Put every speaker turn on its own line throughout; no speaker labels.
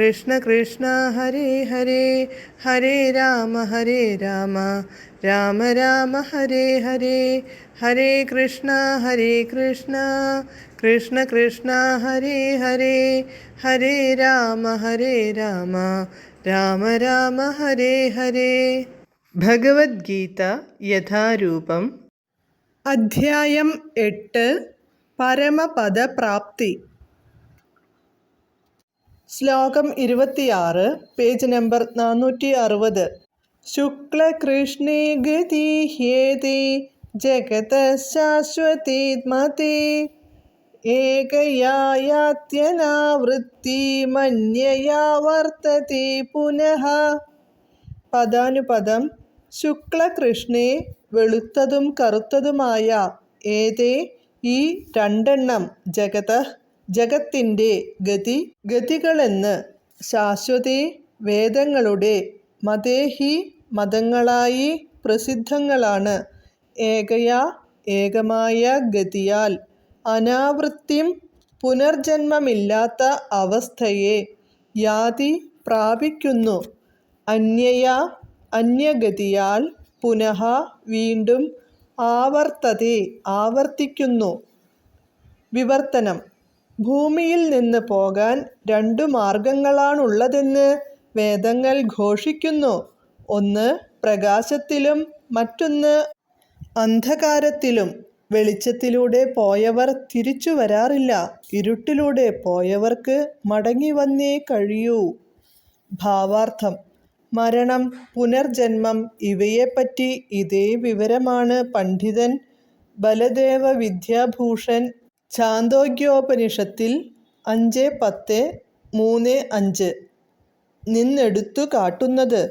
കൃഷ്ണ കൃഷ്ണ ഹരേ ഹരേ ഹരേ രാമ ഹരേ രാമ രാമ രാമ ഹരേ ഹരേ ഹരേ കൃഷ്ണ ഹരേ കൃഷ്ണ കൃഷ്ണ കൃഷ്ണ ഹരേ ഹരേ ഹരേ രാമ ഹരേ രാമ രാമ രാമ ഹരേ ഹരേ. ഭഗവത്ഗീത യഥാരൂപം. അധ്യായം എട്ട്. പരമപദപ്രാപ്തി. ശ്ലോകം ഇരുപത്തിയാറ് പേജ് നമ്പർ നാനൂറ്റി അറുപത് ശുക്ലകൃഷ്ണേ ഗതി ഹ്യേതി ജഗത ശാശ്വതീത്മതി ഏകയായാത്യനാവൃത്തി മന്യയാ വർത്തതി പുനഃ. പദാനുപദം ശുക്ലകൃഷ്ണേ വെളുത്തതും കറുത്തതുമായ ഏതേ ഈ രണ്ടെണ്ണം ജഗത ജഗത്തിന്റെ ഗതി ഗതികളെന്ന് ശാശ്വതേ വേദങ്ങളുടെ മതേഹി മതങ്ങളായി പ്രസിദ്ധങ്ങളാണ്. ഏകയാ ഏകമായ ഗതിയാൽ അനാവൃത്തിം പുനർജന്മമില്ലാത്ത അവസ്ഥയെ യാതി പ്രാപിക്കുന്നു. അന്യയാ അന്യഗതിയാൽ പുനഃ വീണ്ടും ആവർത്തതെ ആവർത്തിക്കുന്നു. വിവർത്തനം ഭൂമിയിൽ നിന്ന് പോകാൻ രണ്ടു മാർഗങ്ങളാണുള്ളതെന്ന് വേദങ്ങൾ ഘോഷിക്കുന്നു. ഒന്ന് പ്രകാശത്തിലും മറ്റൊന്ന് അന്ധകാരത്തിലും. വെളിച്ചത്തിലൂടെ പോയവർ തിരിച്ചു വരാറില്ല. ഇരുട്ടിലൂടെ പോയവർക്ക് മടങ്ങി വന്നേ കഴിയൂ. ഭാവാർത്ഥം. മരണം പുനർജന്മം ഇവയെപ്പറ്റി ഇതേ വിവരമാണ് പണ്ഡിതൻ ബലദേവ വിദ്യാഭൂഷൺ ഛാന്തോഗ്യോപനിഷത്തിൽ അഞ്ച് പത്ത് മൂന്ന് അഞ്ച്. നിന്നെടുത്തു കാട്ടുന്നത്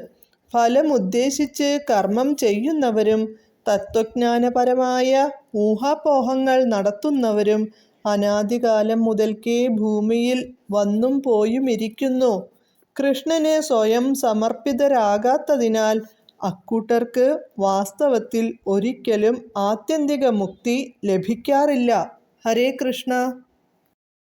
ഫലമുദ്ദേശിച്ച് കർമ്മം ചെയ്യുന്നവരും തത്വജ്ഞാനപരമായ ഊഹാപോഹങ്ങൾ നടത്തുന്നവരും അനാദികാലം മുതൽക്കേ ഭൂമിയിൽ വന്നും പോയും ഇരിക്കുന്നു കൃഷ്ണനെ സ്വയം സമർപ്പിതരാകാത്തതിനാൽ അക്കൂട്ടർക്ക് വാസ്തവത്തിൽ ഒരിക്കലും ആത്യന്തിക മുക്തി ലഭിക്കാറില്ല. ഹരേ കൃഷ്ണ